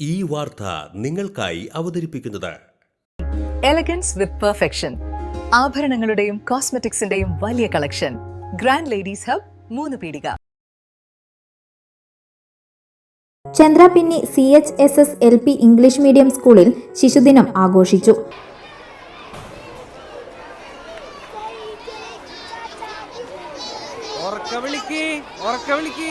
ഈ വാർത്ത നിങ്ങൾക്കായി അവതരിപ്പിക്കുന്നത്. എലഗൻസ് വിത്ത് പെർഫെക്ഷൻ ആഭരണങ്ങളുടെയും കോസ്മെറ്റിക്സിന്റെയും വലിയ കളക്ഷൻ ഗ്രാൻഡ് ലേഡീസ് ഹബ് മൂന്ന് പീടിക. Chandrapinni C H S S L P English medium സ്കൂളിൽ ശിശുദിനം ആഘോഷിച്ചു. ഉറക്ക വിളിക്ക് ഉറക്ക വിളിക്ക്.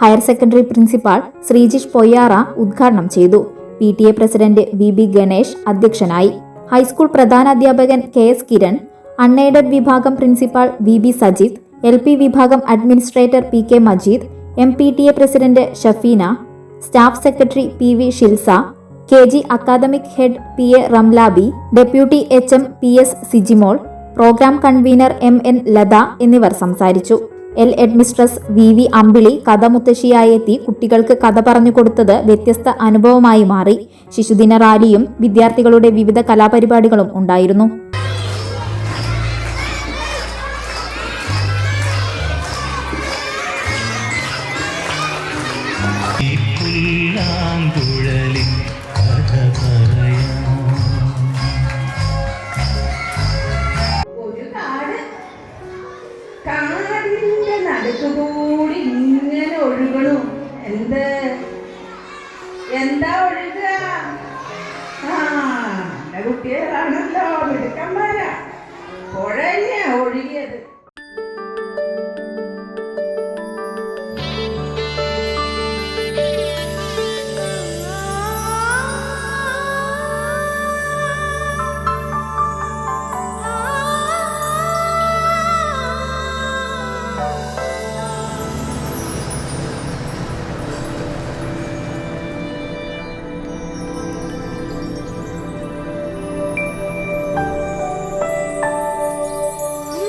Higher secondary principal Sreejish Poyyara ഉദ്ഘാടനം ചെയ്തു. P T A president V B Ganesh അധ്യക്ഷനായി. ഹൈസ്കൂൾ പ്രധാനാധ്യാപകൻ കെ എസ് കിരൺ അൺഎയ്ഡഡ് വിഭാഗം principal V B Sajith L P വിഭാഗം administrator P K Majeed M P T A president Shafeena staff secretary P V Shilsa K G academic head P A Ramlabi deputy H M P S Sijimol programme convener M N Latha എന്നിവർ സംസാരിച്ചു. L headmistress V V Ambili കഥ മുത്തശ്ശിയായി എത്തി കുട്ടികൾക്ക് കഥ പറഞ്ഞു കൊടുത്തത് വ്യത്യസ്ത അനുഭവമായി മാറി. ശിശുദിന റാലിയും വിദ്യാർത്ഥികളുടെ വിവിധ കലാപരിപാടികളും ഉണ്ടായിരുന്നു. ഈ നല്ല കുട്ടികളാണല്ലോ മിടുക്കന്മാരാ. പുഴ ഒഴുകിയത്.